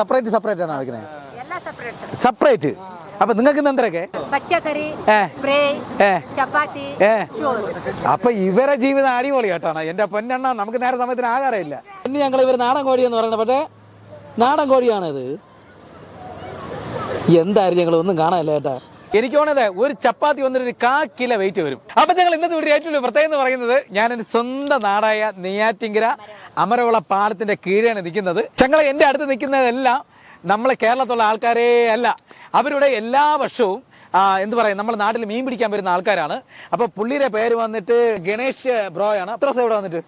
Separate separate ആണ് വെക്കുന്നത് separate അപ്പൊ നിങ്ങൾക്ക് ഇന്ന് എന്തൊക്കെ? പച്ചക്കറി ചപ്പാത്തി അപ്പൊ ഇവരെ ജീവിതം അടിപൊളി കേട്ടോ എന്റെ പൊന്നെണ്ണ നമുക്ക് നേരെ സമയത്തിന് ആകാറില്ല പിന്നെ ഞങ്ങൾ ഇവർ നാടൻ കോഴി എന്ന് പറയുന്നത്. പക്ഷേ നാടൻ കോഴിയാണിത്. എന്തായാലും ഞങ്ങൾ ഒന്നും കാണാനില്ല കേട്ടാ. എനിക്ക് തോന്നുന്നത് ഒരു ചപ്പാത്തി വന്നിട്ട് ഒരു കാ കിലോ വെയിറ്റ് വരും. അപ്പൊ ഞങ്ങൾ ഇന്നത്തെ വീട് ഏറ്റവും പ്രത്യേകം എന്ന് പറയുന്നത് ഞാൻ എന്റെ സ്വന്തം നാടായ നെയ്യാറ്റിങ്കര അമരവിള പാലത്തിന്റെ കീഴാണ് നിൽക്കുന്നത്. ഞങ്ങൾ എന്റെ അടുത്ത് നിൽക്കുന്നതെല്ലാം നമ്മളെ കേരളത്തിലുള്ള ആൾക്കാരേ അല്ല. അവരുടെ എല്ലാ വർഷവും എന്ത് പറയും? നമ്മുടെ നാട്ടിൽ മീൻ പിടിക്കാൻ വരുന്ന ആൾക്കാരാണ്. അപ്പൊ പുള്ളിയുടെ പേര് വന്നിട്ട് ഗണേഷ് ബ്രോയാണ്. എത്ര ദിവസം ഇവിടെ വന്നിട്ട്?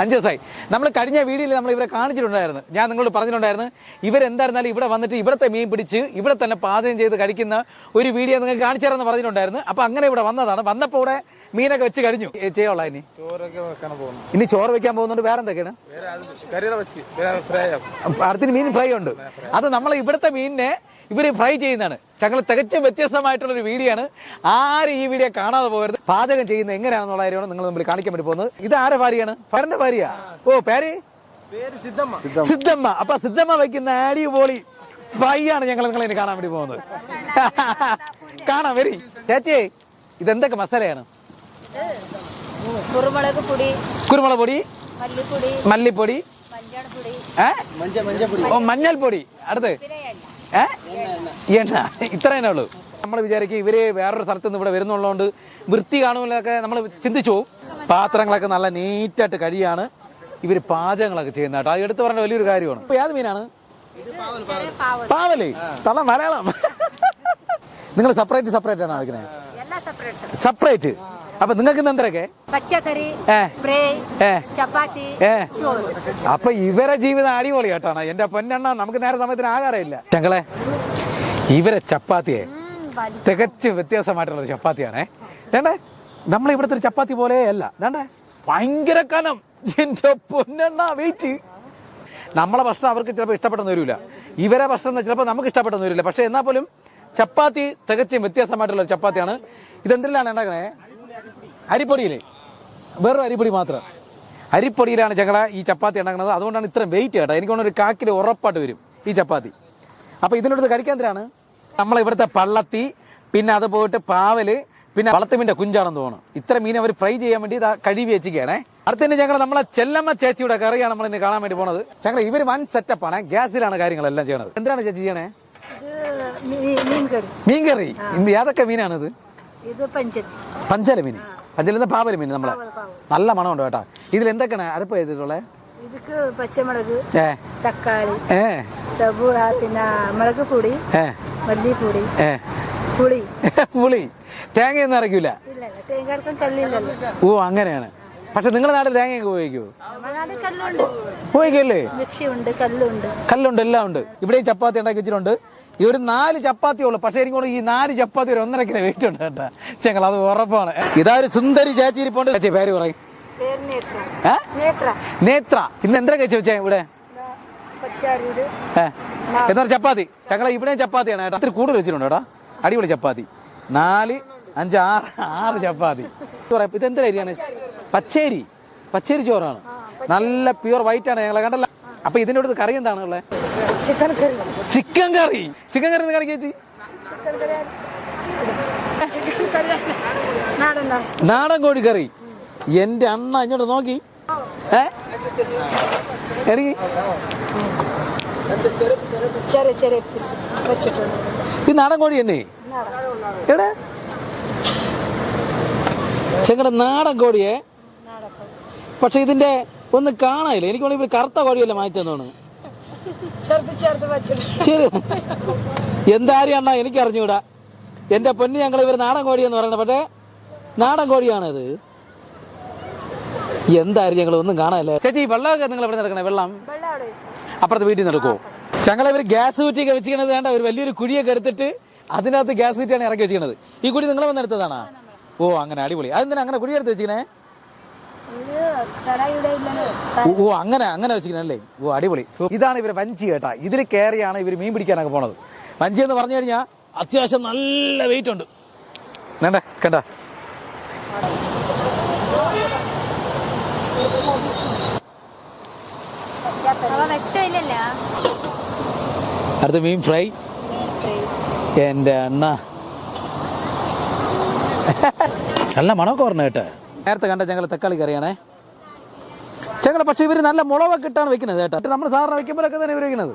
അഞ്ച് ദിവസമായി നമ്മൾ കഴിഞ്ഞ വീഡിയോയിൽ നമ്മൾ ഇവരെ കാണിച്ചിട്ടുണ്ടായിരുന്നു. ഞാൻ നിങ്ങളോട് പറഞ്ഞിട്ടുണ്ടായിരുന്നു ഇവരെന്തായിരുന്നാലും ഇവിടെ വന്നിട്ട് ഇവിടുത്തെ മീൻ പിടിച്ച് ഇവിടെ തന്നെ പാചകം ചെയ്ത് കഴിക്കുന്ന ഒരു വീഡിയോ നിങ്ങൾക്ക് കാണിച്ചു തരാമെന്ന് പറഞ്ഞിട്ടുണ്ടായിരുന്നു. അപ്പൊ അങ്ങനെ ഇവിടെ വന്നതാണ്. വന്നപ്പോൾ ഇവിടെ മീനൊക്കെ വെച്ച് കഴിഞ്ഞു ഏ, ചെയ്യാനുള്ള ഇനി. ഇനി ചോറ് വെക്കാൻ പോകുന്നുണ്ട്. വേറെ എന്തൊക്കെയാണ് വേറെ അത് കറിയുടെ വെച്ച്. വേറെ ഫ്രൈ ആക്കും. അടുത്തിന് മീൻ ഫ്രൈ ഉണ്ട്. അത് നമ്മൾ ഇവിടുത്തെ മീനിനെ ഇവർ ഫ്രൈ ചെയ്യുന്നതാണ്. ഞങ്ങൾ തികച്ചും വ്യത്യസ്തമായിട്ടുള്ള ഒരു വീഡിയോ ആണ്. ആരും ഈ വീഡിയോ കാണാതെ പോകരുത്. പാചകം ചെയ്യുന്ന എങ്ങനെയാണെന്നുള്ള കാര്യമാണ് നിങ്ങൾ നമ്മൾ കാണിക്കാൻ വേണ്ടി പോകുന്നത്. ഇത് ആരെ ഭാര്യയാണ്? ഫരന്റെ ഭാര്യ ഓ പേര്? പേര് സിദ്ധമ്മ. സിദ്ധമ്മ. അപ്പൊ സിദ്ധമ്മ വയ്ക്കുന്ന പോളി ഫ്രൈ ആണ് ഞങ്ങൾ നിങ്ങളെ ഇനി കാണാൻ വേണ്ടി പോകുന്നത്. കാണാം വരി. ചേച്ചി ഇതെന്തൊക്കെ മസാലയാണ്? കുരുമുളക് പൊടി കുരുമുളക് പൊടി മല്ലിപ്പൊടി മല്ലിപ്പൊടി ഓ മഞ്ഞൾപ്പൊടി. അടുത്ത്. എണ്ണ. ഇത്ര എന്നെ ഉള്ളൂ. നമ്മൾ വിചാരിക്കും ഇവർ വേറൊരു സ്ഥലത്ത് നിന്ന് ഇവിടെ വരുന്നുള്ളതുകൊണ്ട് വൃത്തി കാണുമല്ലൊക്കെ നമ്മൾ ചിന്തിച്ചു. പാത്രങ്ങളൊക്കെ നല്ല നീറ്റായിട്ട് കഴിയാണ് ഇവർ പാചകങ്ങളൊക്കെ ചെയ്യുന്ന കേട്ടോ. അത് എടുത്തു പറഞ്ഞ വലിയൊരു കാര്യമാണ്. ഇപ്പൊ ഏത് മീനാണ്? പാവലേ. തള മലയാളം. നിങ്ങൾ സെപ്പറേറ്റ് സെപ്പറേറ്റ് ആണ് കഴിക്കുന്നത് സെപ്പറേറ്റ് അപ്പൊ നിങ്ങൾക്ക് എന്തൊക്കെ പച്ചക്കറി ചപ്പാത്തി അപ്പൊ ഇവരെ ജീവിതം അടിപൊളി കേട്ടോ എന്റെ പൊന്നെണ്ണ നമുക്ക് നേരെ സമയത്തിന് ആകാറില്ല ഞങ്ങളെ ഇവരെ ചപ്പാത്തിയെ തികച്ചും വ്യത്യാസമായിട്ടുള്ള ഒരു ചപ്പാത്തിയാണേ. വേണ്ടേ? നമ്മൾ ഇവിടുത്തെ ഒരു ചപ്പാത്തി പോലെ അല്ല. വേണ്ടേ? ഭയങ്കര കനം. എന്റെ പൊന്നെണ്ണ വെയിറ്റ്. നമ്മളെ ഭക്ഷണം അവർക്ക് ചിലപ്പോൾ ഇഷ്ടപ്പെട്ടെന്ന് വരില്ല ഇവരെ ഭക്ഷണം ചിലപ്പോൾ നമുക്ക് ഇഷ്ടപ്പെട്ടെന്ന് വരില്ല. പക്ഷേ എന്നാൽ പോലും ചപ്പാത്തി തികച്ചും വ്യത്യാസമായിട്ടുള്ള ചപ്പാത്തിയാണ്. ഇതെന്തിലാണ് ഉണ്ടാക്കണേ? അരിപ്പൊടിയില്ലേ? വെറും അരിപ്പൊടി മാത്രം. അരിപ്പൊടിയിലാണ് ഞങ്ങൾ ഈ ചപ്പാത്തി ഉണ്ടാക്കുന്നത്. അതുകൊണ്ടാണ് ഇത്രയും വെയിറ്റ് കേട്ടോ. എനിക്ക് ഒരു കാക്കിൽ ഉറപ്പായിട്ട് വരും ഈ ചപ്പാത്തി. അപ്പോൾ ഇതിനടുത്ത് കഴിക്കാൻ എന്തിനാണ്? നമ്മളിവിടുത്തെ പള്ളത്തി പിന്നെ അത് പോയിട്ട് പാവൽ പിന്നെ വളത്തുമീന്റെ കുഞ്ചാണെന്ന് തോന്നുന്നു. ഇത്ര മീൻ അവർ ഫ്രൈ ചെയ്യാൻ വേണ്ടി ഇത് കഴുകി വെച്ചിരിക്കുകയാണേ. അടുത്തന്നെ ഞങ്ങൾ നമ്മളെ ചെല്ലമ്മ ചേച്ചിയുടെ കറിയാണ് നമ്മൾ ഇന്ന് കാണാൻ വേണ്ടി പോണത്. ഞങ്ങൾ ഇവർ വൺ സെറ്റപ്പാണ് ഗ്യാസിലാണ് കാര്യങ്ങളെല്ലാം ചെയ്യണത്. എന്താണ് ചേച്ചി ചെയ്യണേ? മീൻകറി ഇന്ന് ഏതൊക്കെ മീനാണ് ഇത് പഞ്ചല മീൻ. പഞ്ചലിന്ന് പാവൽ മീൻ നമ്മളെ. നല്ല മണമുണ്ട് കേട്ടോ. ഇതിൽ എന്തൊക്കെയാണ് അരപ്പ് ചെയ്തിട്ടുള്ളത് ഇതൊക്കെ പച്ചമുളക് തക്കാളി സബൂള പിന്നെ മുളക് പൊടി മല്ലിപ്പൊടി പുളി. പുളി. തേങ്ങയൊന്നും അരയ്ക്കൂല ഓ അങ്ങനെയാണ്. പക്ഷെ നിങ്ങളുടെ നാട്ടിൽ തേങ്ങയൊക്കെ ഉപയോഗിക്കൂ? ഉപയോഗിക്കല്ലേ? കല്ലുണ്ട്. കല്ലുണ്ട് എല്ലാം ഉണ്ട്. ഇവിടെ ചപ്പാത്തി ഉണ്ടാക്കി വെച്ചിട്ടുണ്ട്. ഈ ഒരു നാല് ചപ്പാത്തി ഉള്ളു. പക്ഷേ എനിക്ക് ഈ നാല് ചപ്പാത്തി ഒരു ഒന്നര കിലോ വെയിറ്റ് ഉണ്ട് കേട്ടോ. ചെങ്ങൾ അത് ഉറപ്പാണ്. ഇതാ ഒരു സുന്ദരി ചേച്ചി ഇരിപ്പുണ്ട്. ചേച്ചി പേര് പറയും. നേത്ര. ഇന്ന് എന്താ കഴിച്ചു വെച്ചേ ഇവിടെ? എന്താ എന്നാ ചപ്പാത്തി. ചങ്ങള ഇവിടെ ചപ്പാത്തിയാണ് ഏട്ടാ ഇത്തിരി കൂടുതൽ വെച്ചിട്ടുണ്ട് ഏട്ടാ അടിപൊളി ചപ്പാത്തി. നാല് അഞ്ച് ആറ് ആറ് ചപ്പാത്തി. ഇത് എന്ത് അരിയാണ്? പച്ചേരി. പച്ചേരി ചോറാണ്. നല്ല പ്യുവർ വൈറ്റ് ആണ്. ഞങ്ങളെ കണ്ടല്ല. അപ്പൊ ഇതിനോട് അടുത്ത് കറി എന്താണുള്ളത് ചിക്കൻ കറി. ചിക്കൻ കറി. ചിക്കൻ കറി എന്ന് കറി ചേച്ചി നാടൻ കോഴിക്കറി. എന്റെ അണ്ണ ഇങ്ങോട്ട് നോക്കി. ഏ? എനിക്ക് ഇത് നാടൻ കോഴി തന്നെ എടേ ചെങ്ങളുടെ നാടൻ കോഴിയെ? പക്ഷെ ഇതിന്റെ ഒന്ന് കാണാനില്ല. എനിക്ക് വേണമെങ്കിൽ ഇവർ കറുത്ത കോഴിയല്ലേ മാറ്റി തന്നോണ് ശരി. എന്താരും അണ്ണാ എനിക്ക് അറിഞ്ഞൂടാ എന്റെ പൊന്നു ഞങ്ങൾ ഇവർ നാടൻ കോഴി എന്ന് പറയണത് പക്ഷേ നാടൻ കോഴിയാണത്. എന്തായാലും ഞങ്ങൾ ഒന്നും കാണാനില്ല. ചേച്ചി വെള്ളമൊക്കെ നിങ്ങൾ എവിടെ നടക്കണേ വെള്ളം? അപ്പുറത്തെ വീട്ടിൽ നിന്ന് എടുക്കുമോ ഞങ്ങൾ ഇവർ ഗ്യാസ് കുറ്റിയൊക്കെ വെച്ചിരിക്കണത് വേണ്ട ഒരു വലിയൊരു കുഴിയൊക്കെ എടുത്തിട്ട് അതിനകത്ത് ഗ്യാസ് കുറ്റിയാണ് ഇറക്കി വെച്ചിരിക്കണത് ഈ കുഴി നിങ്ങൾ വന്നെടുത്തതാണോ ഓ അങ്ങനെ അടിപൊളി. അതെന്തിനാ അങ്ങനെ കുഴി എടുത്ത് വെച്ചിരിക്കണേ ഇത് സ്ഥല ഇവിടെ ഇല്ലല്ലോ ഓ, ഓ അങ്ങനെ അങ്ങനെ വെച്ചിരിക്കണല്ലേ ഓ അടിപൊളി. ഇതാണ് ഇവർ വഞ്ചി കേട്ടാ. ഇതിൽ കയറിയാണ് ഇവർ മീൻ പിടിക്കാനൊക്കെ പോണത്. വഞ്ചി എന്ന് പറഞ്ഞു കഴിഞ്ഞാൽ അത്യാവശ്യം നല്ല വെയിറ്റ് ഉണ്ട്. വേണ്ട? കണ്ട? അടുത്ത മീൻ ഫ്രൈ. എന്റെ അണ്ണ. നല്ല മണമൊക്കെ പറഞ്ഞു കേട്ടോ. നേരത്തെ കണ്ട ഞങ്ങൾ തക്കാളി കറിയാണേ. ഞങ്ങൾ പക്ഷേ ഇവർ നല്ല മുളവൊക്കെ ഇട്ടാണ് വെക്കുന്നത് കേട്ടോ. നമ്മൾ സാറിന് വെക്കുമ്പോഴൊക്കെ തന്നെ ഇവർ വെക്കുന്നത്.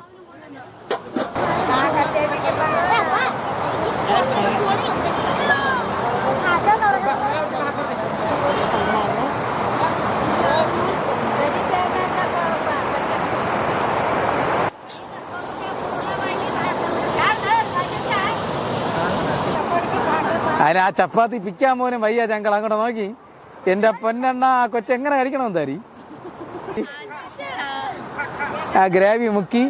അതിന് ആ ചപ്പാത്തി പിക്കാൻ പോലും വയ്യ ഞങ്ങൾ അങ്ങോട്ട് നോക്കി. എന്റെ പൊന്നെണ്ണ ആ കൊച്ചെങ്ങനെ കഴിക്കണമെന്ന് തരി ആ ഗ്രേവി മുക്കി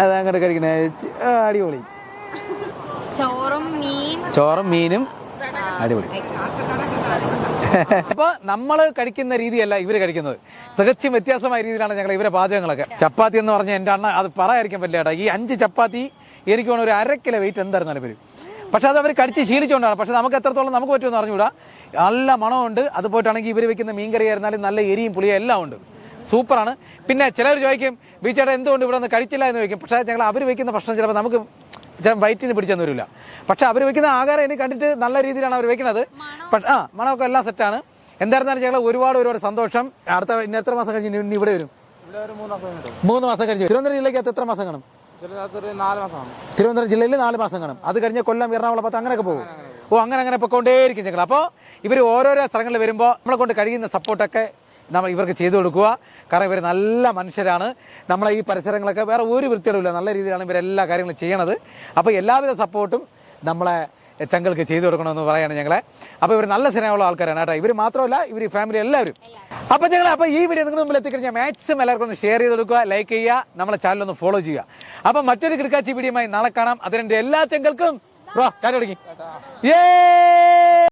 അത് അങ്ങോട്ട് കഴിക്കുന്നത് അടിപൊളി. ചോറും മീനും അടിപൊളി. അപ്പൊ നമ്മൾ കഴിക്കുന്ന രീതിയല്ല ഇവർ കഴിക്കുന്നത്. തികച്ചും വ്യത്യാസമായ രീതിയിലാണ് ഞങ്ങൾ ഇവരെ പാചകങ്ങളൊക്കെ. ചപ്പാത്തി എന്ന് പറഞ്ഞാൽ എന്റെ അണ്ണ അത് പറയായിരിക്കും പറ്റില്ല ഈ അഞ്ച് ചപ്പാത്തി എനിക്ക് വേണം ഒരു അര കിലോ വെയിറ്റ് എന്തായിരുന്നാലും വരും. പക്ഷെ അത് അവർ കടിച്ച് ശീലിച്ചുകൊണ്ടാണ്. പക്ഷെ നമുക്ക് എത്രത്തോളം നമുക്ക് പറ്റുമെന്ന് അറിഞ്ഞുകൂടാ. നല്ല മണമുണ്ട്. അത് പോയിട്ടാണെങ്കിൽ ഇവർ വെക്കുന്ന മീൻകറി ആയിരുന്നാലും നല്ല എരിയും പുളിയും എല്ലാം ഉണ്ട്. സൂപ്പറാണ്. പിന്നെ ചിലർ ചോദിക്കും ബീച്ചേട്ടൻ എന്തുകൊണ്ട് ഇവിടെ നിന്ന് കഴിച്ചില്ല? എന്ന് ചോദിക്കും. പക്ഷേ ഞങ്ങൾ അവർ വയ്ക്കുന്ന ഭക്ഷണം ചിലപ്പോൾ നമുക്ക് ചില വയറ്റിന് പിടിച്ചെന്ന് വരില്ല. പക്ഷേ അവർ വയ്ക്കുന്ന ആഹാരം എനിക്ക് കണ്ടിട്ട് നല്ല രീതിയിലാണ് അവർ വയ്ക്കുന്നത് പക്ഷേ ആ മണമൊക്കെ എല്ലാം സെറ്റാണ് എന്തായിരുന്നാലും ഞങ്ങൾ ഒരുപാട് ഒരുപാട് സന്തോഷം. അടുത്ത ഇനി എത്ര മാസം കഴിഞ്ഞ് ഇനി ഇവിടെ വരും? മൂന്ന് മാസം കഴിഞ്ഞു മൂന്ന് മാസം കഴിഞ്ഞ് തിരുവനന്തപുരം ജില്ലയ്ക്ക് എത്ര മാസം കാണും? തിരുവനന്തപുരം ജില്ലയിൽ നാല് മാസം കാണും. അത് കഴിഞ്ഞ് കൊല്ലം എറണാകുളം പത്ത് അങ്ങനെയൊക്കെ പോകും. ഓ അങ്ങനെ അങ്ങനെ പൊക്കോണ്ടേയിരിക്കും ഞങ്ങൾ അപ്പോൾ ഇവർ ഓരോരോ സ്ഥലങ്ങളിൽ വരുമ്പോൾ നമ്മളെ കൊണ്ട് കഴിയുന്ന സപ്പോർട്ടൊക്കെ നമ്മൾ ഇവർക്ക് ചെയ്തു കൊടുക്കുക. കാരണം ഇവർ നല്ല മനുഷ്യരാണ്. നമ്മളെ ഈ പരിസരങ്ങളൊക്കെ വേറെ ഒരു വൃത്തിയിടില്ല നല്ല രീതിയിലാണ് ഇവരെല്ലാ കാര്യങ്ങളും ചെയ്യണത്. അപ്പോൾ എല്ലാവിധ സപ്പോർട്ടും നമ്മളെ ചങ്ങൾക്ക് ചെയ്തു കൊടുക്കണമെന്ന് പറയാണ് ഞങ്ങളെ. അപ്പോൾ ഇവർ നല്ല സ്നേഹമുള്ള ആൾക്കാരാണ് കേട്ടോ. ഇവർ മാത്രമല്ല ഇവർ ഫാമിലി എല്ലാവരും. അപ്പോൾ ഞങ്ങൾ അപ്പോൾ ഈ വീഡിയോ നിങ്ങൾ മുമ്പിൽ എത്തിക്കഴിഞ്ഞാൽ മാക്സിമം എല്ലാവർക്കും ഒന്ന് ഷെയർ ചെയ്ത് കൊടുക്കുക ലൈക്ക് ചെയ്യുക നമ്മളെ ചാനൽ ഒന്ന് ഫോളോ ചെയ്യുക. അപ്പോൾ മറ്റൊരു കിടക്കാച്ചി വീഡിയോയുമായി നാളെ കാണാം. അതിന്റെ എല്ലാ ചെങ്കൾക്കും കാര്യം ഏ